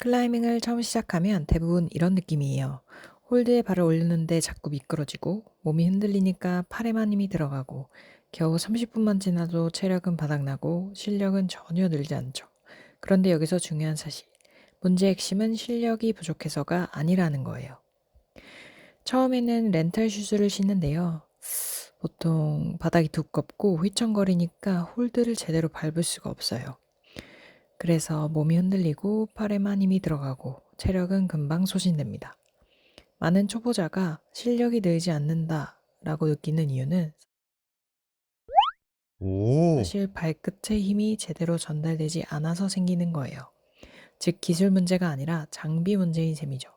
클라이밍을 처음 시작하면 대부분 이런 느낌이에요. 홀드에 발을 올렸는데 자꾸 미끄러지고 몸이 흔들리니까 팔에만 힘이 들어가고 겨우 30분만 지나도 체력은 바닥나고 실력은 전혀 늘지 않죠. 그런데 여기서 중요한 사실. 문제의 핵심은 실력이 부족해서가 아니라는 거예요. 처음에는 렌탈 슈즈를 신는데요. 보통 바닥이 두껍고 휘청거리니까 홀드를 제대로 밟을 수가 없어요. 그래서 몸이 흔들리고 팔에만 힘이 들어가고 체력은 금방 소진됩니다. 많은 초보자가 실력이 늘지 않는다 라고 느끼는 이유는 오, 사실 발끝에 힘이 제대로 전달되지 않아서 생기는 거예요. 즉 기술 문제가 아니라 장비 문제인 셈이죠.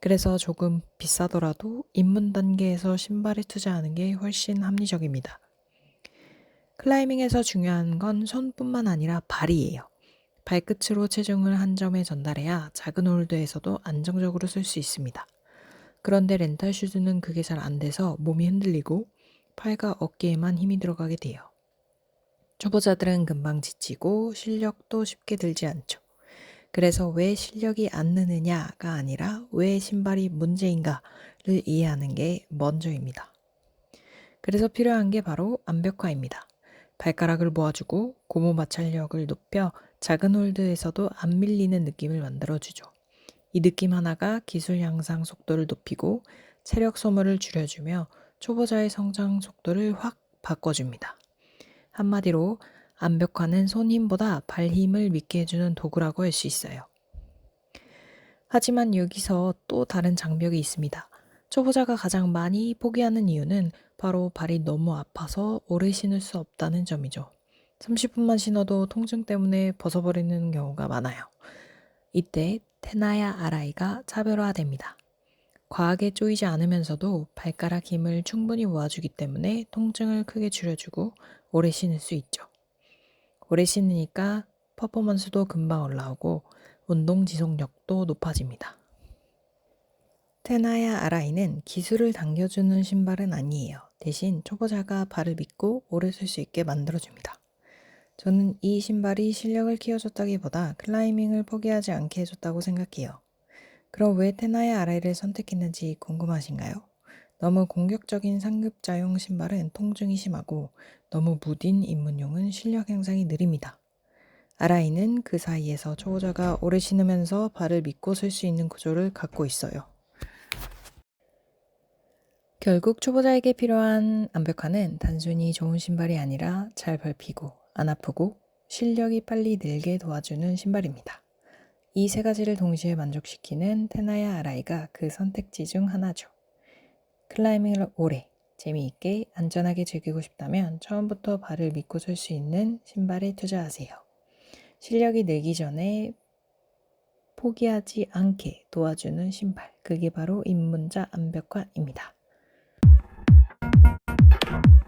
그래서 조금 비싸더라도 입문 단계에서 신발에 투자하는 게 훨씬 합리적입니다. 클라이밍에서 중요한 건 손뿐만 아니라 발이에요. 발끝으로 체중을 한 점에 전달해야 작은 홀드에서도 안정적으로 쓸 수 있습니다. 그런데 렌탈 슈즈는 그게 잘 안 돼서 몸이 흔들리고 팔과 어깨에만 힘이 들어가게 돼요. 초보자들은 금방 지치고 실력도 쉽게 들지 않죠. 그래서 왜 실력이 안 느느냐가 아니라 왜 신발이 문제인가를 이해하는 게 먼저입니다. 그래서 필요한 게 바로 완벽화입니다. 발가락을 모아주고 고무 마찰력을 높여 작은 홀드에서도 안 밀리는 느낌을 만들어주죠. 이 느낌 하나가 기술 향상 속도를 높이고 체력 소모를 줄여주며 초보자의 성장 속도를 확 바꿔줍니다. 한마디로 완벽화는 손 힘보다 발 힘을 믿게 해주는 도구라고 할 수 있어요. 하지만 여기서 또 다른 장벽이 있습니다. 초보자가 가장 많이 포기하는 이유는 바로 발이 너무 아파서 오래 신을 수 없다는 점이죠. 30분만 신어도 통증 때문에 벗어버리는 경우가 많아요. 이때 테나야 아라이가 차별화됩니다. 과하게 조이지 않으면서도 발가락 힘을 충분히 모아주기 때문에 통증을 크게 줄여주고 오래 신을 수 있죠. 오래 신으니까 퍼포먼스도 금방 올라오고 운동 지속력도 높아집니다. 테나야 아라이는 기술을 당겨주는 신발은 아니에요. 대신 초보자가 발을 믿고 오래 쓸 수 있게 만들어줍니다. 저는 이 신발이 실력을 키워줬다기보다 클라이밍을 포기하지 않게 해줬다고 생각해요. 그럼 왜 테나야 아라이를 선택했는지 궁금하신가요? 너무 공격적인 상급자용 신발은 통증이 심하고 너무 무딘 입문용은 실력 향상이 느립니다. 아라이는 그 사이에서 초보자가 오래 신으면서 발을 믿고 쓸 수 있는 구조를 갖고 있어요. 결국 초보자에게 필요한 완벽화는 단순히 좋은 신발이 아니라 잘 밟히고 안 아프고 실력이 빨리 늘게 도와주는 신발입니다. 이 세 가지를 동시에 만족시키는 테나야 아라이가 그 선택지 중 하나죠. 클라이밍을 오래, 재미있게, 안전하게 즐기고 싶다면 처음부터 발을 믿고 설 수 있는 신발에 투자하세요. 실력이 늘기 전에 포기하지 않게 도와주는 신발. 그게 바로 입문자 완벽화입니다. you